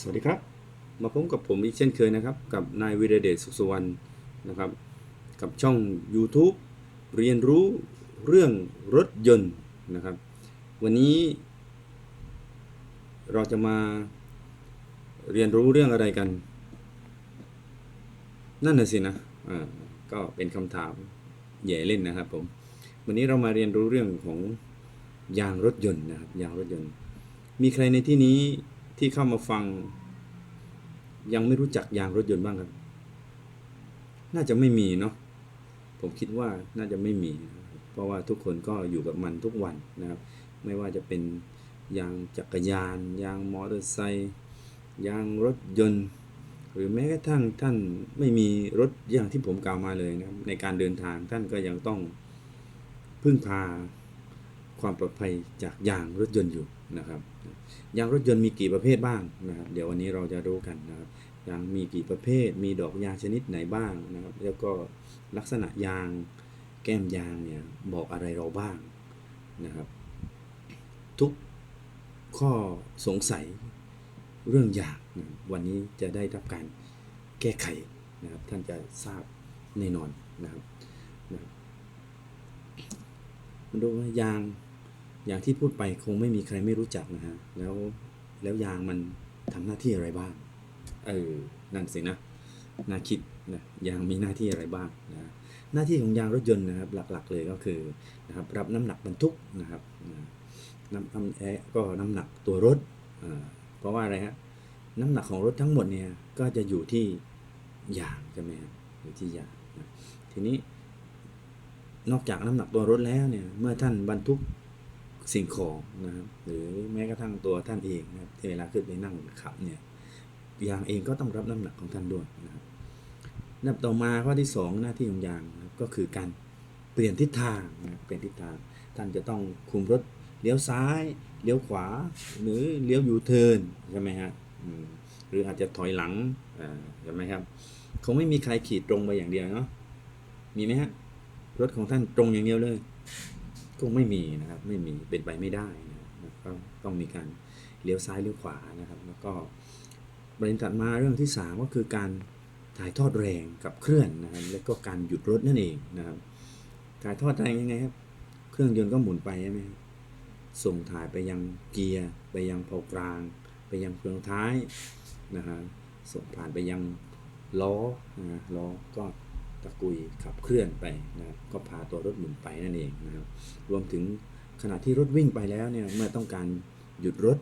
สวัสดีครับ มาพบกับผมอีกเช่นเคยนะครับ กับนายวิรเดชสุขสวรรณนะครับ กับช่อง YouTube เรียนรู้เรื่องรถยนต์นะครับ วันนี้ เราจะมาเรียนรู้เรื่องอะไรกัน นั่นน่ะสินะอ่าก็เป็นคำถามแย่เล่นนะครับผมวันนี้เรามาเรียนรู้เรื่องของยางรถยนต์นะครับยางรถยนต์ มีใครในที่นี้ ที่เข้ามาฟัง ยังไม่รู้จักยางรถยนต์บ้างครับ น่าจะไม่มีเนาะผมคิดว่าน่าจะไม่มี เพราะว่าทุกคนก็อยู่กับมันทุกวันนะครับ ไม่ว่าจะเป็นยางจักรยาน ยางมอเตอร์ไซค์ยางรถยนต์ หรือแม้กระทั่งท่านไม่มีรถอย่างที่ผมกล่าวมาเลยนะครับในการเดินทางท่านก็ยังต้องพึ่งพา ความปลอดภัยจากยางรถยนต์อยู่นะครับยางรถยนต์มีกี่ประเภทบ้างนะครับ เดี๋ยววันนี้เราจะรู้กันนะครับยางมีกี่ประเภท มีดอกยางชนิดไหนบ้างนะครับ แล้วก็ลักษณะยางแก้มยางเนี่ยบอกอะไรเราบ้างนะครับ ทุกข้อสงสัยเรื่องยางนะวันนี้จะได้รับการแก้ไขนะครับ ท่านจะทราบแน่นอนนะครับนะครับมาดูว่ายาง อย่างที่พูดไปคงไม่มีใครไม่รู้จักนะฮะ แล้วแล้วยางมันทำหน้าที่อะไรบ้าง เออ นั่นสินะ น่าคิดนะยางมีหน้าที่อะไรบ้างนะ หน้าที่ของยางรถยนต์นะครับ หลักๆ เลยก็คือนะครับรับน้ำหนักบรรทุกนะครับนะน้ำน้ำแอก็น้ำหนักตัวรถ เพราะว่าอะไรฮะ น้ำหนักของรถทั้งหมดเนี่ยก็จะอยู่ที่ยางใช่ไหมครับอยู่ที่ยางนะทีนี้นอกจากน้ำหนักตัวรถแล้วเนี่ย เมื่อท่านบรรทุก สิ่งของนะครับหรือแม้กระทั่งตัวท่านเองนะครับที่เวลาขึ้นไปนั่งขับเนี่ยยางเองก็ต้องรับน้ำหนักของท่านด้วยนะครับนับต่อมาข้อที่สองหน้าที่ของยางนะครับก็คือการเปลี่ยนทิศทางนะครับเปลี่ยนทิศทาง ท่านจะต้องคุมรถเลี้ยวซ้าย เลี้ยวขวา หรือเลี้ยวยูเทิร์นใช่ไหมฮะหรืออาจจะถอยหลังอ่าใช่ไหมครับคงไม่มีใครขี่ตรงไปอย่างเดียวเนาะมีไหมฮะรถของท่านตรงอย่างเดียวเลย คงไม่มีนะครับไม่มีเป็นไปไม่ได้นะครับก็ต้องมีการเลี้ยวซ้ายเลี้ยวขวานะครับแล้วก็ประเด็นถัดมาเรื่องที่สามก็คือการถ่ายทอดแรงกับเคลื่อนนะครับแล้วก็การหยุดรถนั่นเองนะครับถ่ายทอดแรงยังไงครับเครื่องยนต์ก็หมุนไปใช่ไหมส่งถ่ายไปยังเกียร์ไปยังเพากลาง ไปยังเฟืองท้ายนะครับส่งผ่านไปยังล้อนะล้อก็ ตะกุยขับเคลื่อนไปนะครับก็พาตัวรถหมุนไปนั่นเองนะครับ รวมถึงขณะที่รถวิ่งไปแล้วเนี่ยเมื่อต้องการหยุดรถ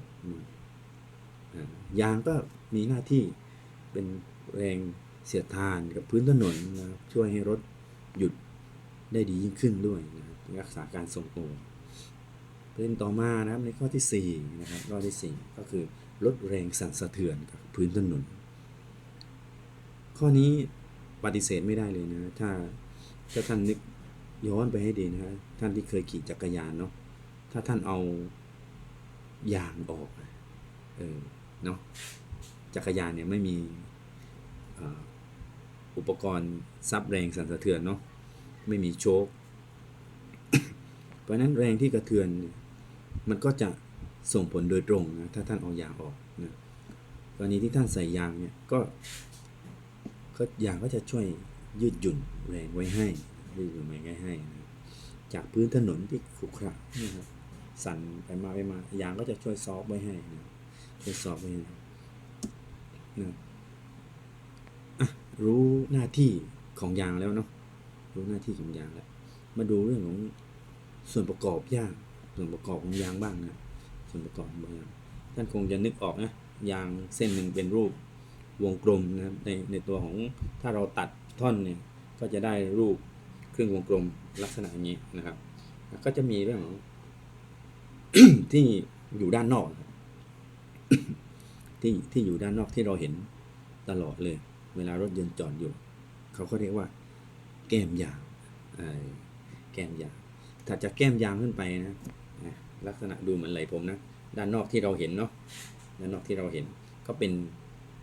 ยางก็มีหน้าที่เป็นแรงเสียดทานกับพื้นถนนนะครับช่วยให้รถหยุดได้ดียิ่งขึ้นด้วยนะครับรักษาการทรงตัวประเด็นต่อมานะครับในข้อที่4นะครับข้อที่4ก็คือลดแรงสั่นสะเทือนกับพื้นถนน ข้อนี้ ปฏิเสธไม่ได้เลยนะ ถ้าถ้าท่านนึกย้อนไปให้ดีนะฮะท่านที่เคยขี่จักรยานเนาะถ้าท่านเอายางออกเออเนาะจักรยานเนี่ยไม่มีอ,อุปกรณ์ซับแรงสั่นสะเทือนเนาะไม่มีโชคเพราะนั้นแรงที่กระเทือน มันก็จะส่งผลโดยตรงนะถ้าท่านเอายางออกนะกรณีที่ท่านใส่ยางเนี่ยก็ ก็ยางก็จะช่วยยืดหยุ่นแรงไว้ให้ยืดหยุ่นแรงไว้ให้นะจากพื้นถนนที่ขรุขระนะครับสั่นไปมาไปมายางก็จะช่วยซอฟไว้ให้นะช่วยซอฟไว้ให้นะรู้หน้าที่ของยางแล้วเนาะรู้หน้าที่ของยางแล้วมาดูเรื่องของส่วนประกอบยางส่วนประกอบของยางบ้างนะส่วนประกอบของยางท่านคงจะนึกออกนะยางเส้นหนึ่งเป็นรูป วงกลมนะครับในในตัวของถ้าเราตัดท่อนเนี่ยก็จะได้รูปครื่งวงกลมลักษณะอย่างนี้นะครับ ก็จะมีเรื่องของที่อยู่ด้านนอก ที่ที่อยู่ด้านนอกที่เราเห็นตลอดเลย เวลารถยนต์จอดอยู่ เขาก็เรียกว่า แก้มยางเอ่อแก้มยางถ้าจะแก้มยางขึ้นไปนะลักษณะดูเหมือนไหลผมนะ ด้านนอกที่เราเห็นเนาะด้านนอกที่เราเห็นก็เป็น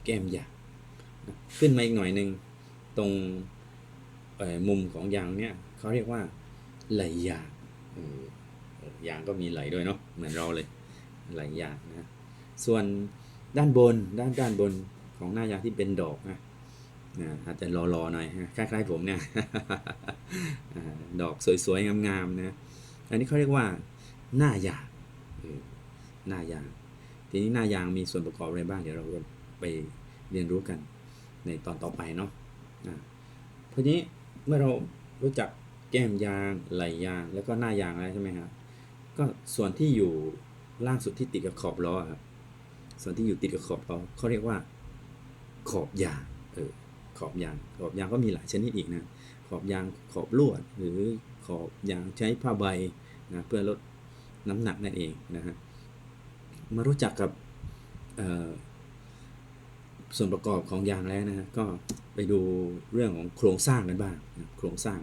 แก้มยางขึ้นมาอีกหน่อยหนึ่งตรงมุมของยางเนี่ยเขาเรียกว่าไหลยางเอยางก็มีไหลด้วยเนาะเหมือนเราเลยไหลยางนะส่วนด้านบนด้านด้านบนของหน้ายางที่เป็นดอกนะนะอาจจะรอๆหน่อยคล้ายๆผมเนี่ยดอกสวยๆงามๆนะอันนี้เขาเรียกว่าหน้ายางหน้ายาง ทีนี้หน้ายางมีส่วนประกอบอะไรบ้างเดี๋ยวเราจะ ไปเรียนรู้กันในตอนต่อไปเนาะทีนี้เมื่อเรารู้จักแก้มยางไหลยางแล้วก็หน้ายางแล้วใช่ไหมครับก็ส่วนที่อยู่ล่างสุดที่ติดกับขอบล้อครับส่วนที่อยู่ติดกับขอบล้อเขาเรียกว่า ขอบยางเออขอบยาง ขอบยางก็มีหลายชนิดอีกนะขอบยางขอบลวด หรือขอบยางใช้ผ้าใบนะเพื่อลดน้ำหนักนั่นเองนะฮะมารู้จักกับ ส่วนประกอบของยางแล้วนะก็ไปดูเรื่องของโครงสร้างกันบ้างโครงสร้าง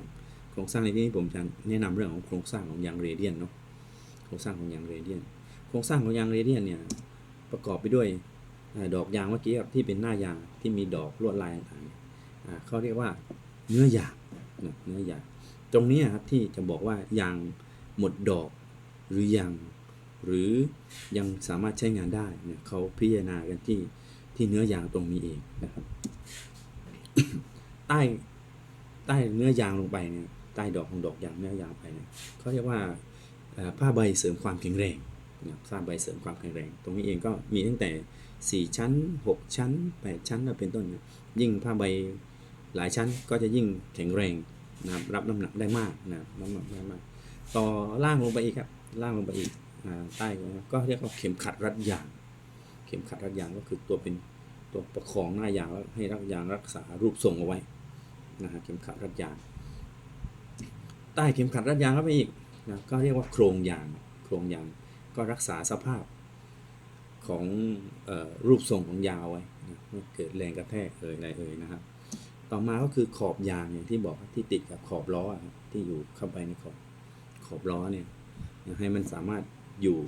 โครงสร้างในที่นี้ผมจะแนะนำเรื่องของโครงสร้างของยางเรเดียนเนาะโครงสร้างของยางเรเดียน โครงสร้างของยางเรเดียนเนี่ยประกอบไปด้วยดอกยางเมื่อกี้ที่เป็นหน้ายางที่มีดอกลวดลายต่างๆเขาเรียกว่าเนื้อยางเนื้อยางตรงนี้ครับที่จะบอกว่ายางหมดดอกหรือยังหรือยังสามารถใช้งานได้เนี่ยเขาพิจารณากันที่ ที่เนื้อยางตรงนี้เองนะครับ ใต้ใต้เนื้อยางลงไปเนี่ยใต้ดอกของดอกยางเนื้อยางไปเนี่ยเขาเรียกว่าผ้าใบเสริมความแข็งแรงนะผ้าใบเสริมความแข็งแรง ตรงนี้เองก็มีตั้งแต่สี่ชั้นหกชั้นแปดชั้นเป็นต้นนะยิ่งผ้าใบหลายชั้นก็จะยิ่งแข็งแรงนะครับรับน้ำหนักได้มากนะครับรับน้ำหนักได้มาก ต่อล่างลงไปอีกครับล่างลงไปอีกใต้ก็เรียกว่าเข็มขัดรัดยาง เข็มขัดรัดยางก็คือตัวเป็น ตัวประคองหน้ายางแล้วให้รัดยางรักษารูปทรงเอาไว้นะฮะเข็มขัดรัดยาง ใต้เข็มขัดรัดยางเข้าไปอีกนะก็เรียกว่าโครงยางโครงยางก็รักษาสภาพของออรูปทรงของยางไว้นะไม่เกิดแรงกระแทกเอ่ยอะไรเอ่ยนะครับ ต่อมาก็คือขอบยางอย่างที่บอกที่ติดกับขอบล้อที่อยู่เข้าไปในขอบขอบล้อเนี่ยให้มันสามารถอยู่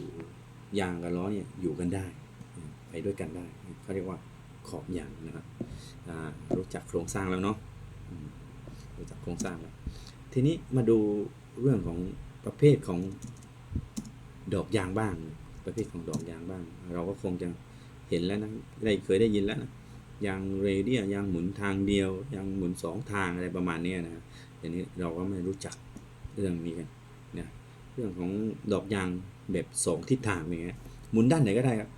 ยางกับล้อเนี่ยอยู่กันได้ ไปด้วยกันได้เขาเรียกว่า ขอบยางนะครับรู้จักโครงสร้างแล้วเนาะรู้จักโครงสร้างแล้วทีนี้มาดูเรื่องของประเภทของดอกยางบ้าง ประเภทของดอกยางบ้าง เราก็คงจะเห็นแล้วนะได้เคยได้ยินแล้วนะยางเรเดียยางหมุนทางเดียวยางหมุนสองทางอะไรประมาณนี้นะทีนี้เราก็ไม่รู้จักเรื่องนี้กันนะเรื่องของดอกยางแบบสองทิศทางอย่างเงี้ยหมุนด้านไหนก็ได้ครับ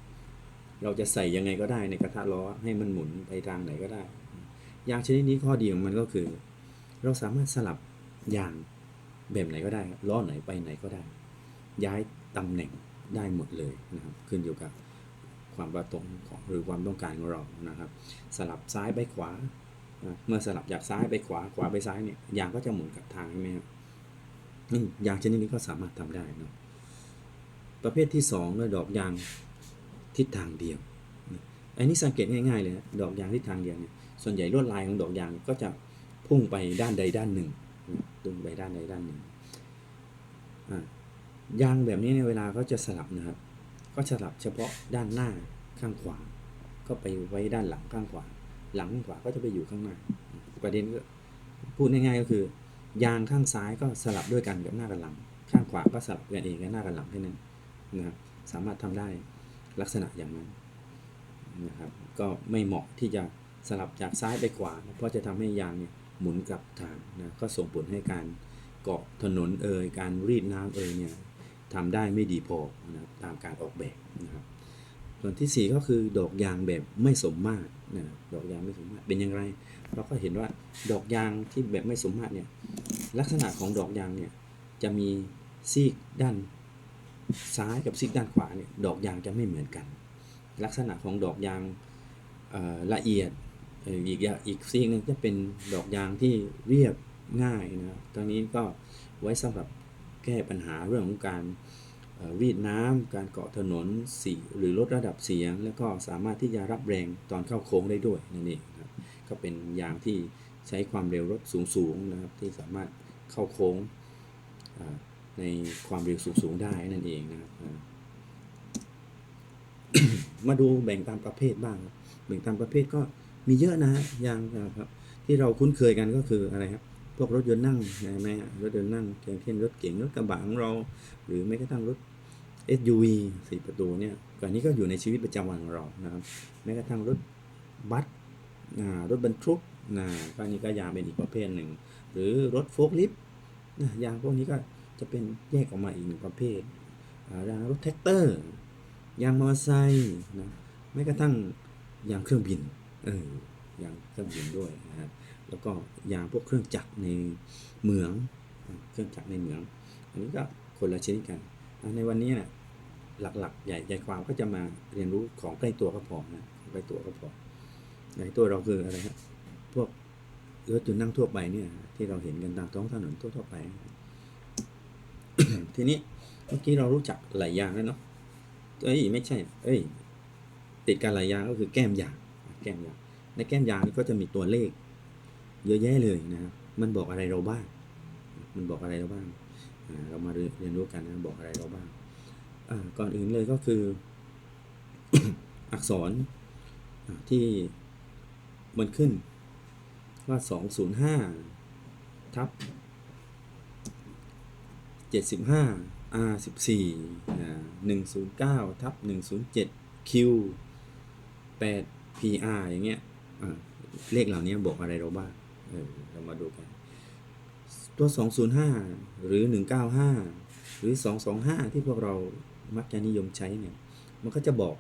เราจะใส่ยังไงก็ได้ในกระทะล้อให้มันหมุนไปทางไหนก็ได้ ยางชนิดนี้ข้อดีของมันก็คือ เราสามารถสลับยางแบบไหนก็ได้ล้อไหนไปไหนก็ได้ ย้ายตำแหน่งได้หมดเลยนะครับขึ้นอยู่กับความประสงค์ของหรือความต้องการของเรานะครับ สลับซ้ายไปขวา เมื่อสลับจากซ้ายไปขวาขวาไปซ้ายเนี่ยยางก็จะหมุนกับทางใช่ไหมครับยางชนิดนี้ก็สามารถทำได้นะประเภทที่สองก็ดอกยาง ทิศทางเดียวอันนี้สังเกตง่ายๆเลยนะดอกยางทิศทางเดียวเนี่ยส่วนใหญ่ลวดลายของดอกยางก็จะพุ่งไปด้านใดด้านหนึ่งนะพุ่งไปด้านใดด้านหนึ่งยางแบบนี้เนี่ยเวลาเขาจะสลับนะครับ ก็สลับเฉพาะด้านหน้าข้างขวา ก็ไปไว้ด้านหลังข้างขวา หลังข้างขวาก็จะไปอยู่ข้างหน้า ประเด็นก็พูดง่ายๆก็คือ ยางข้างซ้ายก็สลับด้วยกันกับหน้ากับหลัง ข้างขวาก็สลับกันเองกับหน้ากับหลังแค่นั้นนะครับ สามารถทำได้ ลักษณะอย่างนั้นนะครับก็ไม่เหมาะที่จะสลับจากซ้ายไปขวาเพราะจะทำให้ยางเนี่ยหมุนกลับทางนะก็ส่งผลให้การเกาะถนนเอ่ยการรีดน้ำเอ่ยเนี่ยทำได้ไม่ดีพอนะครับตามการออกแบบนะครับส่วนที่ 4 ก็คือดอกยางแบบไม่สมมาตรนะดอกยางไม่สมมาตรเป็นอย่างไร เราก็เห็นว่าดอกยางที่แบบไม่สมมาตรเนี่ยลักษณะของดอกยางเนี่ยจะมีซีกด้าน ซ้ายกับซีกด้านขวาเนี่ยดอกยางจะไม่เหมือนกัน ลักษณะของดอกยางละเอียดอีกอย่างอีกซีกหนึงจะเป็นดอกยางที่เรียบง่ายนะครับตรงนี้ก็ไว้สำหรับแก้ปัญหาเรื่องของการเอ่อรีดน้ำการเกาะถนนสีหรือลดระดับเสียง แล้วก็สามารถที่จะรับแรงตอนเข้าโค้งได้ด้วยนั่นเองครับก็เป็นยางที่ใช้ความเร็วรถสูงๆนะครับที่สามารถเข้าโค้ง ในความเร็วสูงๆได้นั่นเองนะครับมาดูแบ่งตามประเภทบ้างครับแบ่งตามประเภทก็มีเยอะนะฮะยางครับ ที่เราคุ้นเคยกันก็คืออะไรครับ พวกรถยนต์นั่งใช่ไหมรถยนต์นั่งอย่างเช่นรถเก๋งรถกระบะของเรา หรือแม้กระทั่งรถ SUV สี่ประตูเนี่ยก่อนนี้ก็อยู่ในชีวิตประจำวันของเรานะครับแม้กระทั่งรถบัสรถบรรทุกนะก็อันนี้ก็ยางเป็นอีกประเภทหนึ่ง หรือรถโฟล์คลิฟต์ยางพวกนี้ก็ จะเป็นแยกออกมาอีกหนึ่งประเภทยางรถแท็กเตอร์ยางมอเตอร์ไซค์นะแม้กระทั่งยางเครื่องบินเออยางเครื่องบินด้วยนะครับแล้วก็ยางพวกเครื่องจักรในเหมืองเครื่องจักรในเหมือง อันนี้ก็คนละชนิดกัน ในวันนี้นะหลักๆ ใหญ่ใจความก็จะมาเรียนรู้ของใกล้ตัวก็พอนะของใกล้ตัวก็พอใกล้ตัวเราคืออะไรฮะพวกรถยนต์นั่งทั่วไปเนี่ยที่เราเห็นกันตามท้องถนนทั่วๆไป ทีนี้เมื่อกี้เรารู้จักหลายอย่างแล้วเนาะเอ้ยไม่ใช่ เอ้ย ติดกันหลายอย่างก็คือแก้มยางแก้มยางในแก้มยางนี่ก็จะมีตัวเลข เยอะแยะเลยนะครับมันบอกอะไรเราบ้าง มันบอกอะไรเราบ้างเรามาเรียนรู้กันนะบอกอะไรเราบ้างก่อนอื่นเลยก็คือ อักษรที่มันขึ้นว่า 205 ทับ 75 R 14อ่า109ทับ107 Q 8 PR อย่างเงี้ยเลขเหล่านี้บอกอะไรเราบ้างเเรามาดูกัน ตัว 205 หรือ 195 หรือ 225 ที่พวกเรามักจะนิยมใช้เนี่ย มันก็จะบอก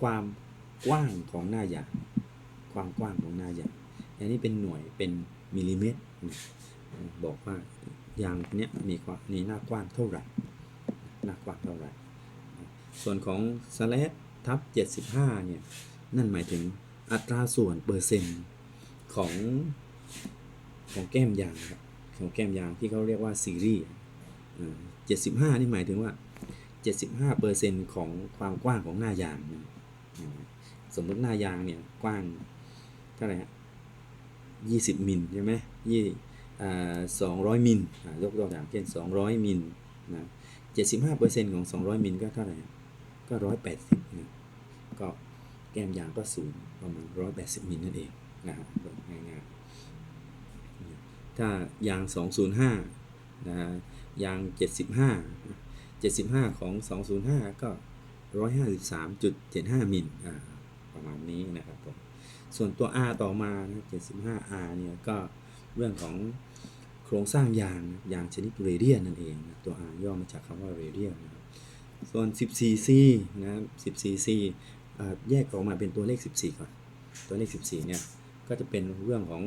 ความกว้างของหน้ายางความกว้างของหน้ายางอันนี้เป็นหน่วยเป็นมิลลิเมตร บอกว่า ยางเนี้ยมีความมีหน้ากว้างเท่าไหร่หน้ากว้างเท่าไหร่ ส่วนของสแลดทับ 75 เนี่ย นั่นหมายถึงอัตราส่วนเปอร์เซ็นต์ของของแก้มยางครับของแก้มยางที่เขาเรียกว่าซีรีส์เจ็ดสิบห้านี่หมายถึงว่าเจ็ดสิบห้าเปอร์เซ็นต์ของความกว้างของหน้ายางนะสมมติหน้ายางเนี่ยกว้างเท่าไหร่ฮะยี่สิบมิลใช่ไหมยี่ อ่าสองร้อยมิลยกตัวอย่างเช่นสองร้อยมิลนะเจ็ดสิบห้าเปอร์เซ็นต์ของสองร้อยมิลก็เท่าไหร่ก็ร้อยแปดสิบนะก็แก้มยางก็สูงประมาณร้อยแปดสิบมิลนั่นเองนะครับง่ายๆถ้ายาง 205นะฮะยาง 75 75 ของ 205 ก็ 153.75 มิลอ่าประมาณนี้นะครับผมส่วนตัว R ต่อมานะ 75R เนี่ยก็ เรื่องของโครงสร้างยางยางชนิดเรเดียนนั่นเองนะตัว R ย่อมาจากคำว่าเรเดียนนะครับส่วน 14C นะครับ 14C แยกออกมาเป็นตัวเลข 14 ก่อน ตัวเลข 14 เนี่ย ก็จะเป็นเรื่องของ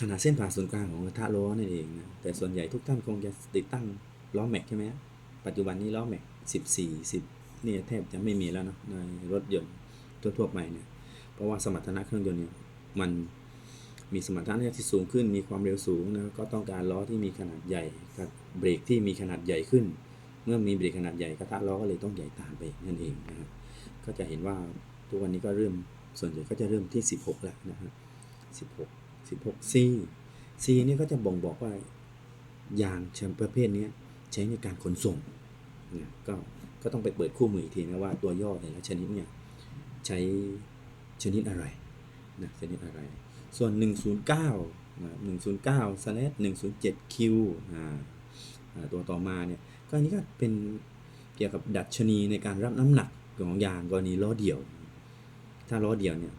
ขนาดเส้นผ่าศูนย์กลางของกระทะล้อนั่นเองนะ แต่ส่วนใหญ่ทุกท่านคงจะติดตั้งล้อแม็กใช่ไหมปัจจุบันนี้ล้อแม็ก 14 10เนี่ยแทบจะไม่มีแล้วนะในรถยนต์ทั่วๆไปเนี่ย เพราะว่าสมรรถนะเครื่องยนต์เนี่ยมัน มีสมรรถนะที่สูงขึ้น มีความเร็วสูงนะก็ต้องการล้อที่มีขนาดใหญ่กับเบรกที่มีขนาดใหญ่ขึ้น เมื่อมีเบรกขนาดใหญ่กระทะล้อก็เลยต้องใหญ่ตามไปนั่นเองนะครับก็จะเห็นว่าทุกวันนี้ก็เริ่มส่วนใหญ่ก็จะเริ่มที่ 16แล้วนะครับ16 16 C C นี่ก็จะบ่งบอกว่ายางชิงประเภทนี้ใช้ในการขนส่งนะก็ก็ต้องไปเปิดคู่มืออีกทีนะว่าตัวย่อแต่ละชนิดเนี่ยใช้ชนิดอะไรนะชนิดอะไร ส่วน 109นะ109 slash 107 Q อ่าอ่าตัวต่อมาเนี่ยก็อันนี้ก็เป็นเกี่ยวกับดัชนีในการรับน้ำหนักของยางกรณีล้อเดี่ยว ถ้าล้อเดี่ยวเนี่ย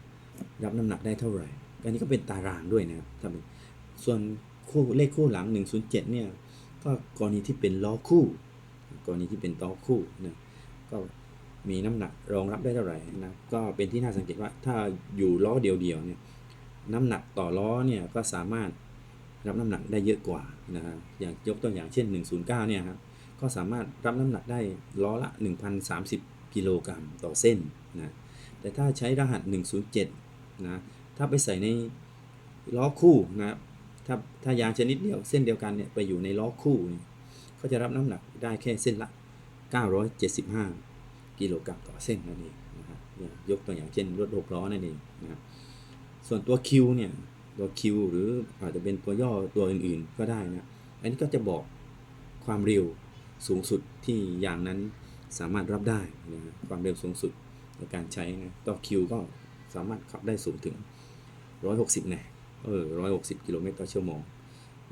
รับน้ำหนักได้เท่าไหร่อันนี้ก็เป็นตารางด้วยนะครับส่วนคู่เลขคู่หลัง 107เนี่ยก็กรณีที่เป็นล้อคู่ กรณีที่เป็นล้อคู่นะก็มีน้ำหนักรองรับได้เท่าไหร่นะก็เป็นที่น่าสังเกตว่าถ้าอยู่ล้อเดียวๆเนี่ย น้ำหนักต่อล้อเนี่ยก็สามารถรับน้ำหนักได้เยอะกว่านะฮะอย่างยกตัวอย่างเช่น 109เนี่ยครับก็สามารถรับน้ำหนักได้ล้อละ 1,030 กิโลกรัมต่อเส้นนะแต่ถ้าใช้รหัส 107นะถ้าไปใส่ในล้อคู่นะถ้าถ้ายางชนิดเดียวเส้นเดียวกันเนี่ยไปอยู่ในล้อคู่เนี่ยก็จะรับน้ำหนักได้แค่เส้นละ 975 กิโลกรัมต่อเส้นนั่นเองนะครับอย่างยกตัวอย่างเช่นรถหกล้อนั่นเองนะครับ ส่วนตัว Q เนี่ยตัว Q หรืออาจจะเป็นตัวย่อตัวอื่นๆก็ได้นะ อันนี้ก็จะบอกความเร็วสูงสุดที่อย่างนั้นสามารถรับได้นะความเร็วสูงสุดในการใช้นะตัว Q ก็สามารถขับได้สูงถึง 160น่เออ160 กิโลเมตรต่อชั่วโมง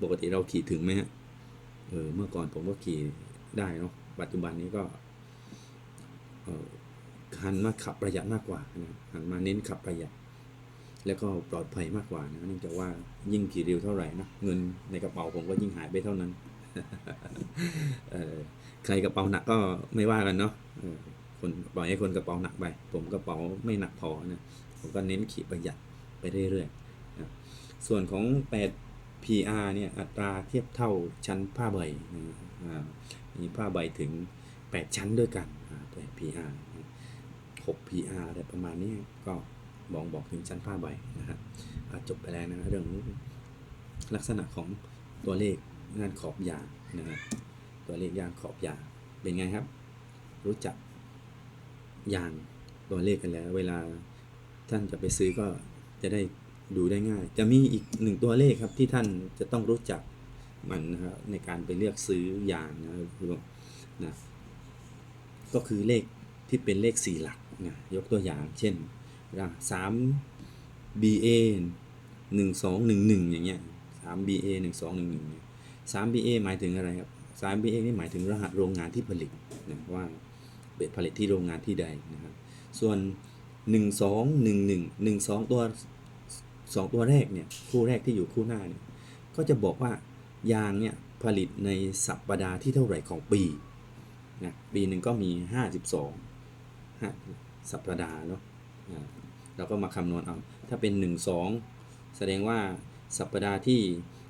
ปกติเราขี่ถึงไหมฮะ เออ เมื่อก่อนผมก็ขี่ได้เนาะ ปัจจุบันนี้ก็หันมาขับประหยัดมากกว่านะหันมาเน้นขับประหยัด แล้วก็ปลอดภัยมากกว่านะเนื่องจากว่ายิ่งขี่เร็วเท่าไหร่นะเงินในกระเป๋าผมก็ยิ่งหายไปเท่านั้นใครกระเป๋าหนักก็ไม่ว่ากันเนาะคนปล่อยให้คนกระเป๋าหนักไป ผมกระเป๋าไม่หนักพอนะผมก็เน้นขี่ประหยัดไปเรื่อยๆนะส่วนของ 8 PR เนี่ยอัตราเทียบเท่าชั้นผ้าใบนะอ่ามีผ้าใบถึง 8 ชั้นด้วยกัน8 PR 6 PR อะไรประมาณนี้ก็ บอกบอกถึงชั้นผ้าใบนะครับจบไปแล้วนะเรื่องลักษณะของตัวเลขงานขอบยางนะครับตัวเลขยางขอบยางเป็นไงครับ รู้จักยางตัวเลขกันแล้ว เวลาท่านจะไปซื้อก็จะได้ดูได้ง่าย จะมีอีกหนึ่งตัวเลขครับที่ท่านจะต้องรู้จักมันนะครับในการไปเลือกซื้อยางนะครับนะก็คือเลขที่เป็นเลขสี่หลักนะยกตัวอย่างเช่น สาม BA หนึ่งสองหนึ่งหนึ่งอย่างเงี้ยสาม BA หนึ่งสองหนึ่งหนึ่งสาม BA หมายถึงอะไรครับสาม BA นี่หมายถึงรหัสโรงงานที่ผลิตนะว่าเป็นผลิตที่โรงงานที่ใดนะครับ ส่วน1 2 1 1 1 2ตัว2ตัวแรกเนี่ยคู่แรกที่อยู่คู่หน้าเนี่ยก็จะบอกว่ายางเนี่ยผลิตในสัปดาห์ที่เท่าไหร่ของปีนะปีหนึ่งก็มี 52ห้าสัปดาห์เนาะ เราก็มาคำนวณเอา ถ้าเป็น 1 2 แสดงว่าสัปดาห์ที่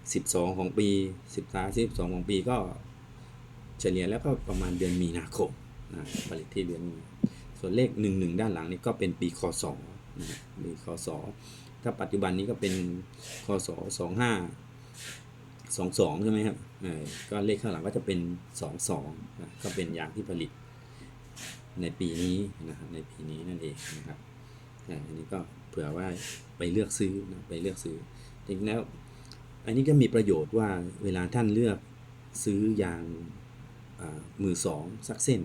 12 ของปี13 12 ของปีก็เฉลี่ยแล้วก็ประมาณเดือนมีนาคมนะผลิตที่เดือนมีส่วนเลข 1 1 ด้านหลังนี่ก็เป็นปีคศนะครับปีคศถ้าปัจจุบันนี้ก็เป็นคศ25 22 ใช่ไหมครับก็เลขข้างหลังก็จะเป็น 22นะก็เป็นยางที่ผลิตในปีนี้นะครับในปีนี้นั่นเองนะครับ อันนี้ก็เผื่อว่าไปเลือกซื้อนะไปเลือกซื้อจริงๆแล้ว อันนี้ก็มีประโยชน์ว่าเวลาท่านเลือกซื้อยางมือสองสักเส้น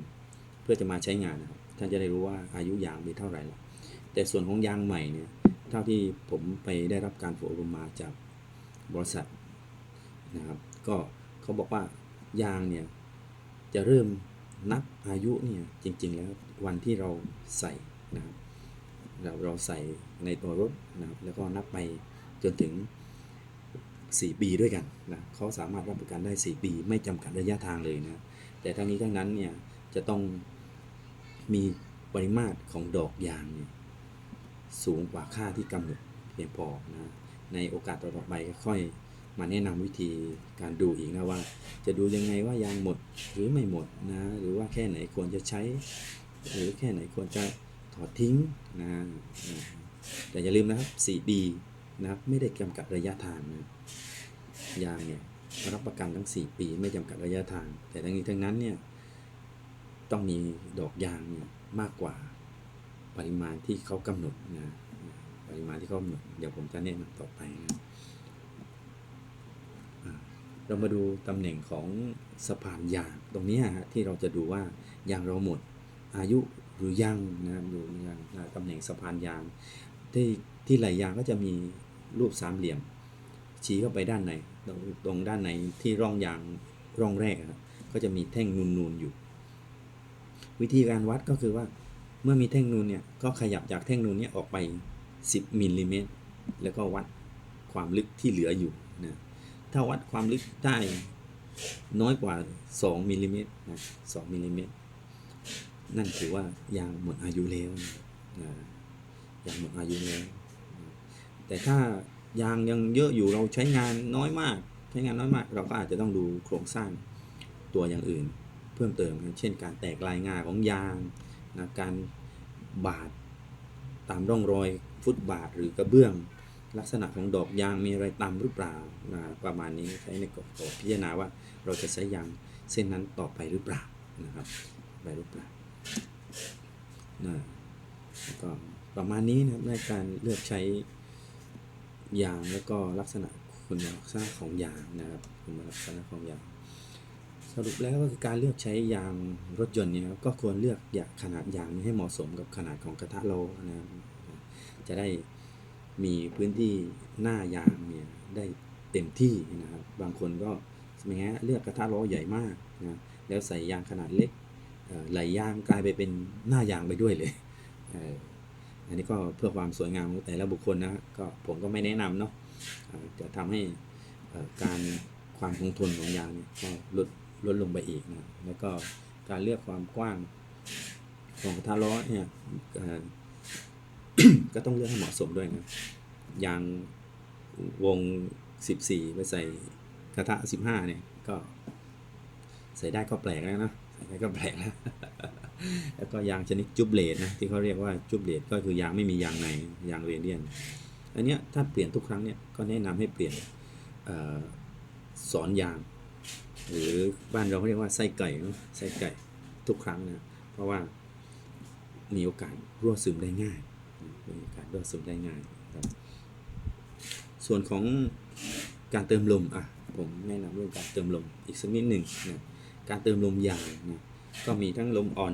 เพื่อจะมาใช้งานนะครับท่านจะได้รู้ว่าอายุยางมีเท่าไหร่แล้วแต่ส่วนของยางใหม่เนี่ยเท่าที่ผมไปได้รับการฝึกอบรมมาจากบริษัทนะครับ ก็เขาบอกว่ายางเนี่ยจะเริ่มนับอายุเนี่ยจริงๆแล้ววันที่เราใส่นะครับ เราเราใส่ในตัวรถนะครับแล้วก็นับไปจนถึง 4 ปีด้วยกันนะเขาสามารถรับประกันได้ 4 ปี ไม่จำกัดระยะทางเลยนะแต่ทั้งนี้ทั้งนั้นเนี่ยจะต้องมีปริมาตรของดอกยางเนี่ยสูงกว่าค่าที่กำหนดเพียงพอนะในโอกาสต่อไปก็ค่อยมาแนะนำวิธีการดูอีกนะว่า จะดูยังไงว่ายางหมดหรือไม่หมดนะหรือว่าแค่ไหนควรจะใช้ หรือแค่ไหนควรจะ ถอดทิ้งนะนะแต่อย่าลืมนะครับ4ปีนะครับไม่ได้จำกัดระยะทางนะยางเนี่ยรับประกันทั้ง 4 ปีไม่จำกัดระยะทาง แต่ทั้งนี้ทั้งนั้นเนี่ยต้องมีดอกยางเนี่ยมากกว่าปริมาณที่เขากำหนดนะปริมาณที่เขากำหนดเดี๋ยวผมจะแนะนำต่อไปนะเรามาดูตำแหน่งของสะพานยาง ตรงนี้ฮะที่เราจะดูว่ายางเราหมดอายุ หรือยังนะครับดูยังตำแหน่งสะพานยางที่ที่ไหลยางก็จะมีรูปสามเหลี่ยม ชี้เข้าไปด้านในตรงตรงด้านในที่ร่องยางร่องแรกครับก็จะมีแท่งนูนๆอยู่ วิธีการวัดก็คือว่าเมื่อมีแท่งนูนเนี่ยก็ขยับจากแท่งนูนเนี่ยออกไป 10มิลลิเมตรแล้วก็วัดความลึกที่เหลืออยู่นะถ้าวัดความลึกได้น้อยกว่า 2มิลลิเมตรนะ2มิลลิเมตร นั่นถือว่ายางหมดอายุแล้วนะยางหมดอายุแล้ว แต่ถ้ายางยังเยอะอยู่เราใช้งานน้อยมาก ใช้งานน้อยมาก เราก็อาจจะต้องดูโครงสร้างตัวอย่างอื่น เพิ่มเติมเช่น การแตกลายงาของยางนะการบาดตามร่องรอยฟุตบาทหรือกระเบื้อง ลักษณะของดอกยางมีอะไรตามหรือเปล่านะประมาณนี้ใช้ในกรอบพิจารณาว่าเราจะใช้ยางเส้นนั้นต่อไปหรือเปล่านะครับไปหรือเปล่า นะก็ประมาณนี้นะครับในการเลือกใช้ยางแล้วก็ลักษณะคุณลักษณะของยางนะครับคุณลักษณะของยางสรุปแล้วก็คือการเลือกใช้ยางรถยนต์เนี่ยครับก็ควรเลือกยางขนาดยางให้เหมาะสมกับขนาดของกระทะโลนะครับจะได้มีพื้นที่หน้ายางเนี่ยได้เต็มที่นะครับ บางคนก็สมัยนี้เลือกกระทะโลใหญ่มากนะแล้วใส่ยางขนาดเล็ก ไหลยางกลายไปเป็นหน้ายางไปด้วยเลยอันนี้ก็เพื่อความสวยงามของแต่ละบุคคลนะก็ผมก็ไม่แนะนำเนาะจะทำให้การความคงทนของยางเนี่ยก็ลดลดลงไปอีกนะแล้วก็การเลือกความกว้างของกระทะล้อเนี่ยก็ต้องเลือกให้เหมาะสมด้วยนะยางวง 14 ไปใส่กระทะ 15 เนี่ย ก็ใส่ได้ก็แปลกแล้วนะ ใส่ได้ก็แปลกแล้วแล้วก็ยางชนิดจุบเลดนะที่เขาเรียกว่าจุบเลดก็คือยางไม่มียางในยางเรเดียน อันเนี้ยถ้าเปลี่ยนทุกครั้งเนี่ยก็แนะนำให้เปลี่ยนออสอนยาง หรือบ้านเราเขาเรียกว่าไส้ไก่เนอะไส้ไก่ทุกครั้งนะเพราะว่ามีโอกาสรั่วซึมได้ง่ายมีโอกาสรั่วซึมได้ง่ายครับส่วนของการเติมลมอะผมแนะนำเรื่องการเติมลมอีกสักนิดหนึ่งนะ การเติมลมยางนะก็มีทั้งลมอ่อน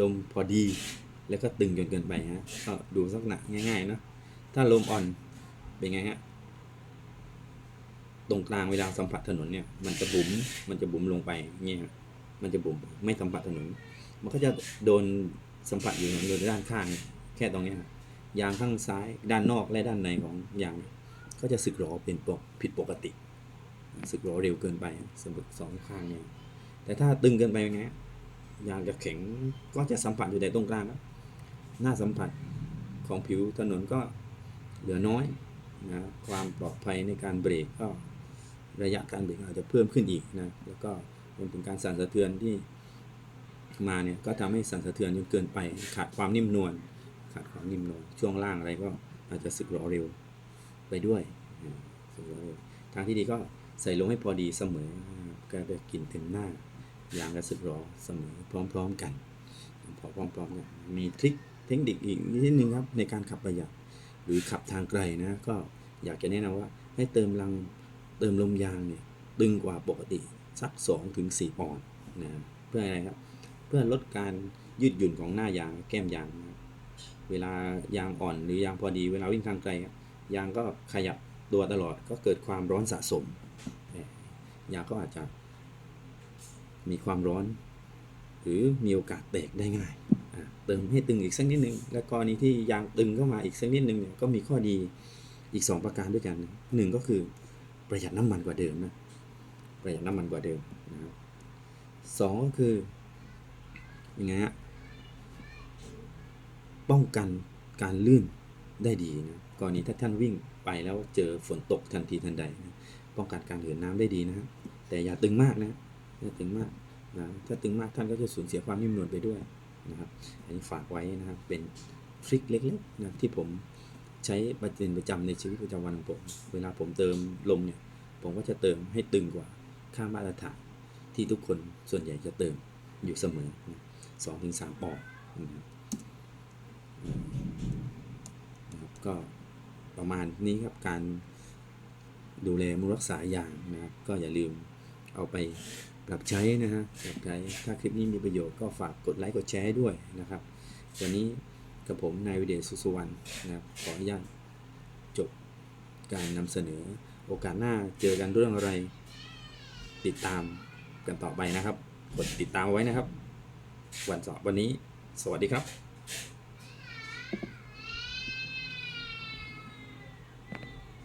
ลมพอดี แล้วก็ตึงจนเกินไปฮะก็ดูสักหนักง่ายๆเนอะถ้าลมอ่อนเป็นไงฮะตรงกลางเวลาสัมผัสถนนเนี่ยมันจะบุ๋มมันจะบุ๋มลงไปเงี้ยฮะมันจะบุ๋มไม่สัมผัสถนน มันก็จะโดนสัมผัสอยู่โดนด้านข้างแค่ตรงเนี้ยฮะยางข้างซ้ายด้านนอกและด้านในของยาง ก็จะสึกหรอเป็นปกผิดปกติ สึกหรอเร็วเกินไปสมบุกสองข้างเนี่ยแต่ถ้าตึงเกินไปเนไงฮะยางจะแข็งก็จะสัมผัสอยู่แต่ตรงกลางครับหน้าสัมผัสของผิวถนนก็เหลือน้อยนะความปลอดภัยในการเบรกก็ระยะการเบรกอาจจะเพิ่มขึ้นอีกนะแล้วก็รวมถึงการสั่นสะเทือนที่มาเนี่ยก็ทำให้สั่นสะเทือนจนเกินไป ขาดความนิ่มนวลขาดความนิ่มนวลช่วงล่างอะไรก็อาจจะสึกหรอเร็วไปด้วยสึกหรอเร็วทางที่ดีก็ ใส่ลงให้พอดีเสมอนะครับก็จะกินเต็มหน้ายางกระสึกหรอเสมอพร้อมๆกันพอพร้อมๆกันมีทริคเทคนิคอีกนิดนึงครับในการขับประหยัดหรือขับทางไกลนะก็อยากจะแนะนำว่าให้เติมลังเติมลมยางเนี่ยตึงกว่าปกติสัก2-4ถึง4ปอนด์นะเพื่ออะไรครับเพื่อลดการยืดหยุ่นของหน้ายางแก้มยางนะเวลายางอ่อนหรือยางพอดีเวลาวิ่งทางไกลยางก็ขยับ ตัวตลอดก็เกิดความร้อนสะสม ยาก็อาจจะมีความร้อน หรือมีโอกาสแตกได้ง่าย เติมให้ตึงอีกสักนิดนึง และกรณีที่ยางตึงเข้ามาอีกสักนิดนึงเนี่ยก็มีข้อดีอีก 2 ประการด้วยกันหนึ่งก็คือประหยัดน้ำมันกว่าเดิมนะประหยัดน้ำมันกว่าเดิมนะครับสองก็คือยังไงฮะป้องกันการลื่นได้ดีนะกรณีถ้าท่านวิ่ง ไปแล้วเจอฝนตกทันทีทันใดนะป้องกันการเหินน้ำได้ดีนะครับแต่อย่าตึงมากนะอย่าตึงมากนะถ้าตึงมากท่านก็จะสูญเสียความนิ่มนวลไปด้วยนะครับ อันนี้ฝากไว้นะครับเป็นทริคเล็กๆนะที่ผมใช้ประจำประจำในชีวิตประจำวันของผม เวลาผมเติมลมเนี่ยผมก็จะเติมให้ตึงกว่าค่ามาตรฐานที่ทุกคนส่วนใหญ่จะเติมอยู่เสมอสองถึงสามปอนด์นะครับนะครับก็ ประมาณนี้ครับการดูแลมุรักษาอย่างนะครับ ก็อย่าลืมเอาไปปรับใช้นะฮะปรับใช้ถ้าคลิปนี้มีประโยชน์ก็ฝากกดไลค์กดแชร์ด้วยนะครับวันนี้กับผมนายวิเดชสุสุวรรณนะครับขออนุญาตจบการนำเสนอโอกาสหน้าเจอกันเรื่องอะไร ติดตามกันต่อไปนะครับ กดติดตามไว้นะครับ วันเสาร์วันนี้ สวัสดีครับ